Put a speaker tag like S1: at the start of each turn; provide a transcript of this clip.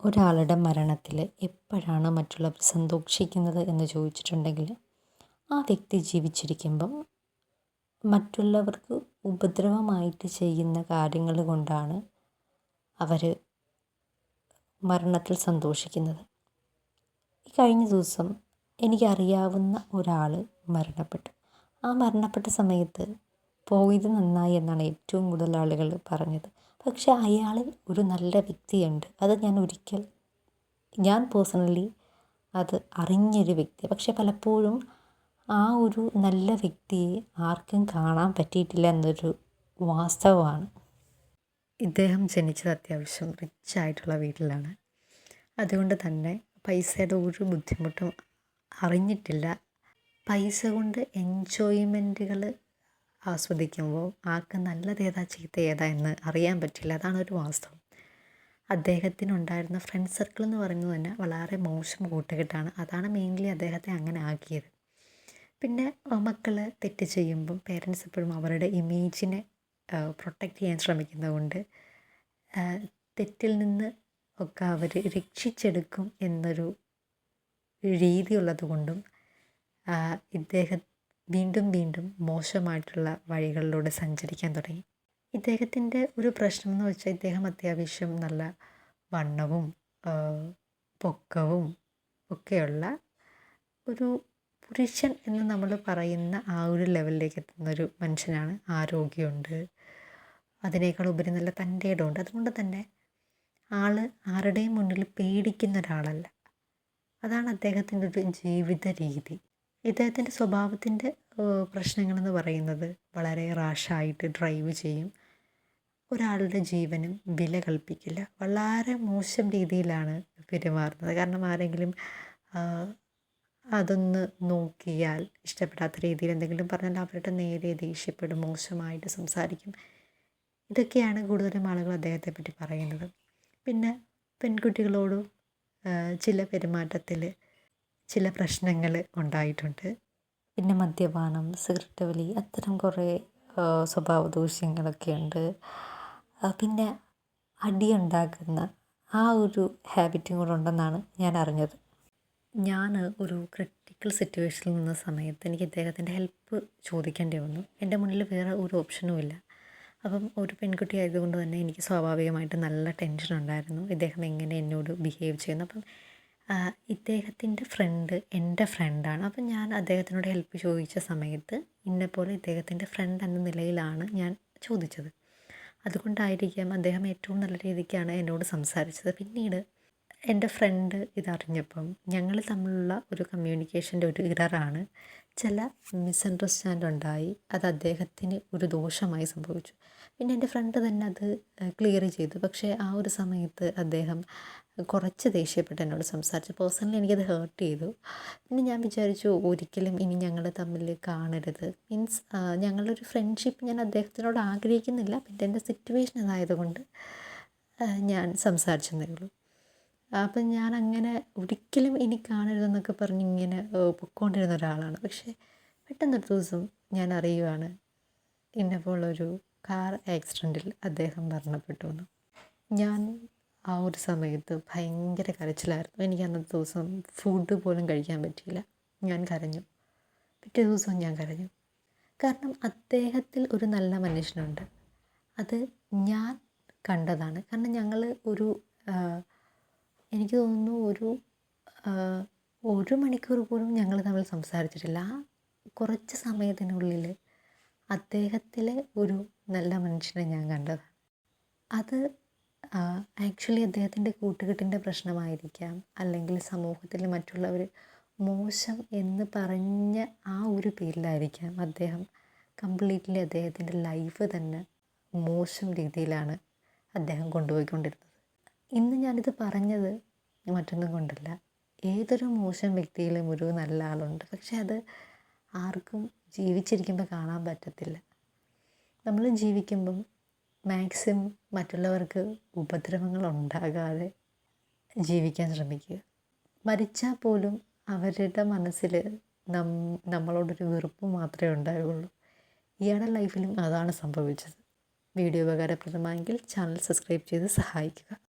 S1: ഒരാളുടെ മരണത്തിൽ എപ്പോഴാണ് മറ്റുള്ളവർ സന്തോഷിക്കുന്നത് എന്ന് ചോദിച്ചിട്ടുണ്ടെങ്കിൽ ആ വ്യക്തി ജീവിച്ചിരിക്കുമ്പം മറ്റുള്ളവർക്ക് ഉപദ്രവമായിട്ട് ചെയ്യുന്ന കാര്യങ്ങൾ കൊണ്ടാണ് അവർ മരണത്തിൽ സന്തോഷിക്കുന്നത്. ഈ കഴിഞ്ഞ ദിവസം എനിക്കറിയാവുന്ന ഒരാൾ മരണപ്പെട്ടു. ആ മരണപ്പെട്ട സമയത്ത് പോയത് നന്നായി എന്നാണ് ഏറ്റവും കൂടുതൽ ആളുകൾ പറഞ്ഞത്. പക്ഷെ അയാളിൽ ഒരു നല്ല വ്യക്തിയുണ്ട്. അത് ഞാൻ ഒരിക്കൽ ഞാൻ പേഴ്സണലി അത് അറിഞ്ഞൊരു വ്യക്തി. പക്ഷെ പലപ്പോഴും ആ ഒരു നല്ല വ്യക്തിയെ ആർക്കും കാണാൻ പറ്റിയിട്ടില്ല എന്നൊരു വാസ്തവമാണ്. ഇദ്ദേഹം ജനിച്ചത് അത്യാവശ്യം റിച്ച് ആയിട്ടുള്ള വീട്ടിലാണ്. അതുകൊണ്ട് തന്നെ പൈസയുടെ ഒരു ബുദ്ധിമുട്ടും അറിഞ്ഞിട്ടില്ല. പൈസ കൊണ്ട് എൻജോയ്മെന്റുകൾ ആസ്വദിക്കുമ്പോൾ ആർക്ക് നല്ലത് ഏതാ ചീത്ത ഏതാ എന്ന് അറിയാൻ പറ്റില്ല. അതാണ് ഒരു വാസ്തവം. അദ്ദേഹത്തിനുണ്ടായിരുന്ന ഫ്രണ്ട് സർക്കിൾ എന്ന് പറയുന്നത് തന്നെ വളരെ മോശം കൂട്ടുകെട്ടാണ്. അതാണ് മെയിൻലി അദ്ദേഹത്തെ അങ്ങനെ ആക്കിയത്. പിന്നെ മക്കൾ തെറ്റ് ചെയ്യുമ്പം പേരൻസ് എപ്പോഴും അവരുടെ ഇമേജിനെ പ്രൊട്ടക്റ്റ് ചെയ്യാൻ ശ്രമിക്കുന്നതുകൊണ്ട് തെറ്റിൽ നിന്ന് ഒക്കെ അവർ രക്ഷിച്ചെടുക്കും എന്നൊരു രീതി കൊണ്ടും ഇദ്ദേഹം വീണ്ടും വീണ്ടും മോശമായിട്ടുള്ള വഴികളിലൂടെ സഞ്ചരിക്കാൻ തുടങ്ങി. ഇദ്ദേഹത്തിന്റെ ഒരു പ്രശ്നം എന്ന് വെച്ചാൽ ഇദ്ദേഹം അത്യാവശ്യം നല്ല വണ്ണവും പൊക്കവും ഒക്കെയുള്ള ഒരു പുരുഷൻ എന്ന് നമ്മൾ പറയുന്ന ആ ഒരു ലെവലിലേക്ക് എത്തുന്ന ഒരു മനുഷ്യനാണ്. ആരോഗ്യമുണ്ട്. അതിനേക്കാൾ ഉപരി നല്ല തന്റെ ഇടമുണ്ട്. അതുകൊണ്ട് തന്നെ ആൾ ആരുടെയും മുന്നിൽ പേടിക്കുന്ന ഒരാളല്ല. അതാണ് അദ്ദേഹത്തിന്റെ ഒരു ജീവിത രീതി. ഇദ്ദേഹത്തിന്റെ സ്വഭാവത്തിന്റെ പ്രശ്നങ്ങളെന്ന് പറയുന്നത് വളരെ റാഷായിട്ട് ഡ്രൈവ് ചെയ്യും. ഒരാളുടെ ജീവനും വില കൽപ്പിക്കില്ല. വളരെ മോശം രീതിയിലാണ് പെരുമാറുന്നത്. കാരണം ആരെങ്കിലും അതൊന്ന് നോക്കിയാൽ ഇഷ്ടപ്പെടാത്ത രീതിയിൽ എന്തെങ്കിലും പറഞ്ഞാൽ അവരുടെ നേരെ ദേഷ്യപ്പെടും മോശമായിട്ട് സംസാരിക്കും. ഇതൊക്കെയാണ് കൂടുതലും ആളുകൾ അദ്ദേഹത്തെ പറ്റി പറയുന്നത്. പിന്നെ പെൺകുട്ടികളോടും ചില പെരുമാറ്റത്തിൽ ചില പ്രശ്നങ്ങൾ ഉണ്ടായിട്ടുണ്ട്. പിന്നെ മദ്യപാനം സിഗരറ്റ് വലി അത്തരം കുറേ സ്വഭാവ ദൂഷ്യങ്ങളൊക്കെ ഉണ്ട്. പിന്നെ അടിയുണ്ടാക്കുന്ന ആ ഒരു ഹാബിറ്റും കൂടെ ഉണ്ടെന്നാണ് ഞാൻ അറിഞ്ഞത്. ഞാൻ ഒരു ക്രിട്ടിക്കൽ സിറ്റുവേഷനിൽ നിന്ന സമയത്ത് എനിക്ക് ഇദ്ദേഹത്തിന്റെ ഹെൽപ്പ് ചോദിക്കേണ്ടി വന്നു. എന്റെ മുന്നിൽ വേറെ ഒരു ഓപ്ഷനും ഇല്ല. അപ്പം ഒരു പെൺകുട്ടി ആയതുകൊണ്ട് തന്നെ എനിക്ക് സ്വാഭാവികമായിട്ട് നല്ല ടെൻഷൻ ഉണ്ടായിരുന്നു. ഇദ്ദേഹം എങ്ങനെ എന്നോട് ബിഹേവ് ചെയ്യുന്നു. അപ്പം ഇദ്ദേഹത്തിന്റെ ഫ്രണ്ട് എന്റെ ഫ്രണ്ടാണ് അപ്പം ഞാൻ അദ്ദേഹത്തിനോട് ഹെൽപ്പ് ചോദിച്ച സമയത്ത് ഇന്നെപ്പോലെ ഇദ്ദേഹത്തിന്റെ ഫ്രണ്ട് എന്ന നിലയിലാണ് ഞാൻ ചോദിച്ചത്. അതുകൊണ്ടായിരിക്കാം അദ്ദേഹം ഏറ്റവും നല്ല രീതിക്കാണ് എന്നോട് സംസാരിച്ചത്. പിന്നീട് എന്റെ ഫ്രണ്ട് ഇതറിഞ്ഞപ്പം ഞങ്ങൾ തമ്മിലുള്ള ഒരു കമ്മ്യൂണിക്കേഷന്റെ ഒരു ഇററാണ് ചില മിസ്അണ്ടർസ്റ്റാൻഡ് ഉണ്ടായി. അത് അദ്ദേഹത്തിന് ഒരു ദോഷമായി സംഭവിച്ചു. പിന്നെ എന്റെ ഫ്രണ്ട് തന്നെ അത് ക്ലിയർ ചെയ്തു. പക്ഷേ ആ ഒരു സമയത്ത് അദ്ദേഹം കുറച്ച് ദേഷ്യപ്പെട്ട് എന്നോട് സംസാരിച്ചു. പേഴ്സണലി എനിക്കത് ഹേർട്ട് ചെയ്തു. പിന്നെ ഞാൻ വിചാരിച്ചു ഒരിക്കലും ഇനി ഞങ്ങൾ തമ്മിൽ കാണരുത്. മീൻസ് ഞങ്ങളൊരു ഫ്രണ്ട്ഷിപ്പ് ഞാൻ അദ്ദേഹത്തിനോട് ആഗ്രഹിക്കുന്നില്ല. പിന്നെ എന്റെ സിറ്റുവേഷൻ അതായതുകൊണ്ട് ഞാൻ സംസാരിച്ചെന്നേ ഉള്ളൂ. അപ്പം ഞാൻ അങ്ങനെ ഒരിക്കലും ഇനി കാണരുതെന്നൊക്കെ പറഞ്ഞ് ഇങ്ങനെ പൊയ്ക്കൊണ്ടിരുന്ന ഒരാളാണ്. പക്ഷേ പെട്ടെന്നൊരു ദിവസം ഞാൻ അറിയുവാണ് ഇന്നപോലൊരു കാർ ആക്സിഡന്റിൽ അദ്ദേഹം മരണപ്പെട്ടു എന്ന് ഞാൻ ആ ഒരു സമയത്ത് ഭയങ്കര കരച്ചിലായിരുന്നു. എനിക്ക് അന്നത്തെ ദിവസം ഫുഡ് പോലും കഴിക്കാൻ പറ്റിയില്ല. ഞാൻ കരഞ്ഞു. പിറ്റേ ദിവസം ഞാൻ കരഞ്ഞു. കാരണം അദ്ദേഹത്തിൽ ഒരു നല്ല മനുഷ്യനുണ്ട്. അത് ഞാൻ കണ്ടതാണ്. കാരണം ഞങ്ങൾ ഒരു എനിക്ക് തോന്നുന്നു ഒരു ഒരു മണിക്കൂർ പോലും ഞങ്ങൾ തമ്മിൽ സംസാരിച്ചിട്ടില്ല. ആ കുറച്ച് സമയത്തിനുള്ളിൽ അദ്ദേഹത്തിലെ ഒരു നല്ല മനുഷ്യനെ ഞാൻ കണ്ടതാണ് അത് ആക്ച്വലി അദ്ദേഹത്തിന്റെ കൂട്ടുകെട്ടിന്റെ പ്രശ്നമായിരിക്കാം. അല്ലെങ്കിൽ സമൂഹത്തിൽ മറ്റുള്ളവർ മോശം എന്ന് പറഞ്ഞ ആ ഒരു പേരിലായിരിക്കാം അദ്ദേഹം കംപ്ലീറ്റ്ലി അദ്ദേഹത്തിന്റെ ലൈഫ് തന്നെ മോശം രീതിയിലാണ് അദ്ദേഹം കൊണ്ടുപോയിക്കൊണ്ടിരുന്നത്. ഇന്ന് ഞാനിത് പറഞ്ഞത് മറ്റൊന്നും കൊണ്ടല്ല. ഏതൊരു മോശം വ്യക്തിയിലും ഒരു നല്ല ആളുണ്ട്. പക്ഷെ അത് ആർക്കും ജീവിച്ചിരിക്കുമ്പോൾ കാണാൻ പറ്റത്തില്ല. നമ്മൾ ജീവിക്കുമ്പം മാക്സിമം മറ്റുള്ളവർക്ക് ഉപദ്രവങ്ങൾ ഉണ്ടാകാതെ ജീവിക്കാൻ ശ്രമിക്കുക. മരിച്ചാൽ പോലും അവരുടെ മനസ്സിൽ നം നമ്മളോടൊരു വെറുപ്പ് മാത്രമേ ഉണ്ടാവുകയുള്ളൂ. ഇയാളുടെ ലൈഫിലും അതാണ് സംഭവിച്ചത്. വീഡിയോ ഉപകാരപ്രദമായെങ്കിൽ ചാനൽ സബ്സ്ക്രൈബ് ചെയ്ത് സഹായിക്കുക.